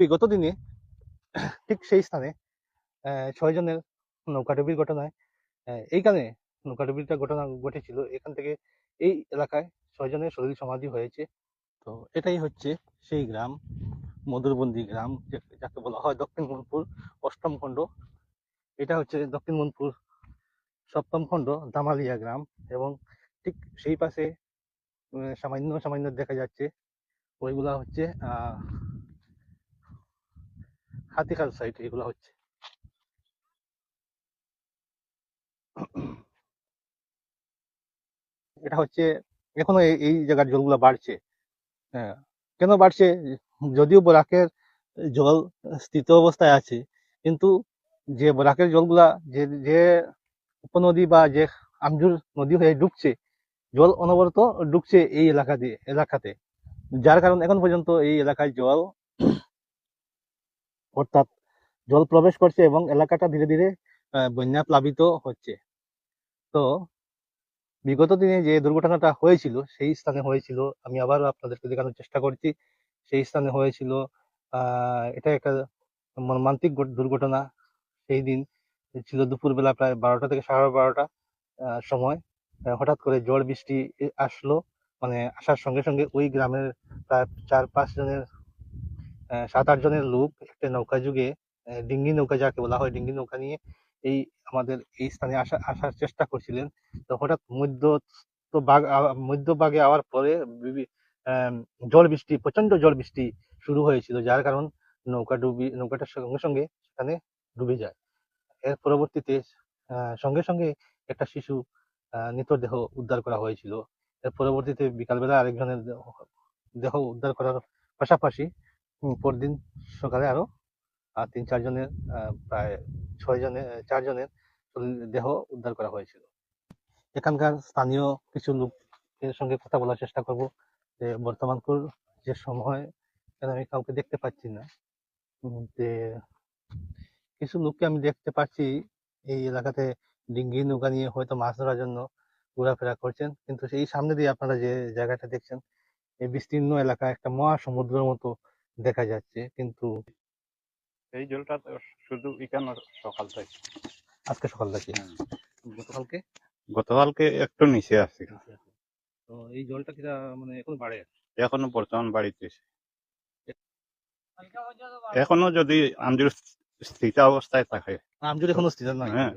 বিগত দিনে ঠিক সেই স্থানে ছয়জনের নৌকাডুবির ঘটনায় এইখানে নৌকাডুবিটা ঘটনা ঘটেছিল। এখান থেকে এই এলাকায় ছয়জনের শরীর সমাধি হয়েছে। তো এটাই হচ্ছে সেই গ্রাম, মধুরবন্দি গ্রাম যাকে বলা হয় দক্ষিণ মনপুর অষ্টম খণ্ড। এটা হচ্ছে দক্ষিণ মনপুর সপ্তম খণ্ড দামালিয়া গ্রাম এবং ঠিক সেই পাশে সামান্য সামান্য দেখা যাচ্ছে। ওইগুলা হচ্ছে হাতিখাল সাইড এগুলা হচ্ছে। এটা হচ্ছে, এখনও এই- জায়গার জলগুলা বাড়ছে। হ্যাঁ কেন বাড়ছে? যদিও বরাকের জল স্থিত অবস্থায় আছে, কিন্তু যে বরাকের জলগুলা, যে যে উপনদী বা যে আমজুর নদী হয়ে ঢুকছে জল অনবরত ঢুকছে এই এলাকা দিয়ে, এলাকাতে। যার কারণে এখন পর্যন্ত এই এলাকায় জল অর্থাৎ জল প্রবেশ করছে এবং এলাকাটা ধীরে ধীরে বন্যা প্লাবিত হচ্ছে। তো বিগত দিনে যে দুর্ঘটনাটা হয়েছিল, সেই স্থানে হয়েছিল, আমি আবার আপনাদেরকে দেখানোর চেষ্টা করছি, সেই স্থানে হয়েছিল এটা একটা মর্মান্তিক দুর্ঘটনা। সেই দিন ছিল দুপুরবেলা প্রায় বারোটা থেকে সাড়ে বারোটা সময়। হঠাৎ করে ঝড় বৃষ্টি আসলো। মানে আসার সঙ্গে সঙ্গে ওই গ্রামের প্রায় চার পাঁচ জনের সাত আট জনের লোক একটা নৌকা যুগে ডিঙ্গি নৌকা যাকে বলা হয়, ডিঙ্গি নৌকা নিয়ে এই আমাদের এই স্থানে আসা, আসার চেষ্টা করছিলেন। তো হঠাৎ মধ্য তো আ- মধ্যভাগে আওয়ার পরে জল বৃষ্টি প্রচণ্ড জল বৃষ্টি শুরু হয়েছিল, যার কারণ নৌকা ডুবি নৌকাটার সঙ্গে সঙ্গে সেখানে ডুবে যায়। এর পরবর্তীতে সঙ্গে সঙ্গে একটা শিশু মৃতদেহ উদ্ধার করা হয়েছিল। এর পরবর্তীতে বিকালবেলা আরেকজনের দেহ- উদ্ধার করার পাশাপাশি পরদিন সকালে আরও আহ, তিন চারজনের প্রায় ছয় জনের চারজনের দেহ উদ্ধার করা হয়েছিল। এখানকার স্থানীয় কিছু লোকের সঙ্গে কথা বলার চেষ্টা করব যে বর্তমানকার যে সময় কেন আমি কাউকে দেখতে পাচ্ছি না। যে কিছু লোককে আমি দেখতে পাচ্ছি এই এলাকাতে ডিঙ্গি নৌকা নিয়ে হয়তো মাছ ধরার জন্য ঘোরাফেরা করছেন কিন্তু সেই সামনে দিয়ে আপনারা যে জায়গাটা দেখছেন এই বিস্তীর্ণ এলাকা একটা মহাসমুদ্রের মতো দেখা যাচ্ছে কিন্তু এই জলটা শুধু এখানে সকাল থেকে। আজকে সকাল থেকে? গতকালকে? গতকালকে একটু নিচে আছে। তো এই জলটা কিনা মানে এখন বাড়ে এখনও বর্তমান বাড়িতে এখনও যদি আমজুর স্থিত অবস্থায় থাকে। আমজুর এখনও স্থির নয় হ্যাঁ।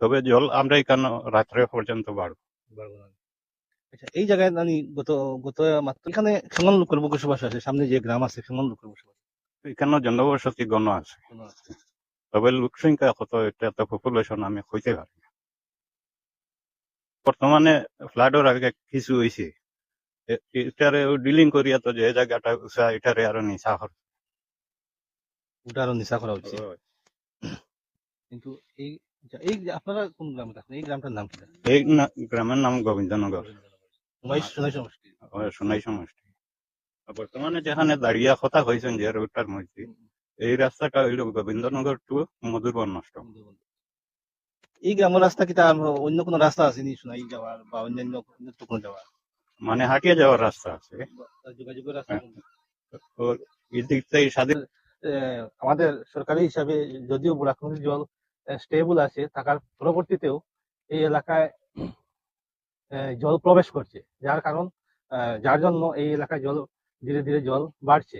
তবে জল আমরা এখানে রাত্রে পর্যন্ত বাড়বো। পারব না। আচ্ছা এই জায়গায় আমি গত গত মাত্র এখানে কেমন লোকের বসবাস আছে সামনে যে গ্রাম আছে কেমন লোকের বসবাস এখানে জনবসতি গণ আছে? তবে লোক সংখ্যা কত এটা এত পপুলেশন আমি কইতে পারি না। বর্তমানে ফ্লাডের আগে কিছু হয়েছে এটারে ডিলিং করিয়া তো যে জায়গাটা উষা এটারে আরও নিচা হর ওটা আরও নিশা করা উচিত কিন্তু এই আচ্ছা, এই আপনারা কোন গ্রামে থাকেন? এই গ্রামটার নাম কি? এই গ্রামের নাম গোবিন্দনগর। সোনাই সমষ্টি। বর্তমানে যেখানে দাঁড়িয়ে কথা হয়েছেন যে রোডটার মধ্যে এই রাস্তাটা হইল গোবিন্দনগর টু মধুরবন নষ্ট। এই গ্রামের রাস্তা কি তার অন্য কোনো রাস্তা আছে নি সোনাই যাওয়ার বা অন্যান্য কোনো যাওয়ার? মানে হাঁটিয়ে যাওয়ার রাস্তা আছে। যোগাযোগের রাস্তা হ্যাঁ। এই থেকে স্বাধীন আমাদের সরকারি হিসাবে যদিও বুড়াখুনির জল স্টেবল আছে থাকার পরবর্তীতেও এই এলাকায় জল প্রবেশ করছে। যার কারণ যার জন্য এই এলাকায় জল ধীরে ধীরে জল বাড়ছে।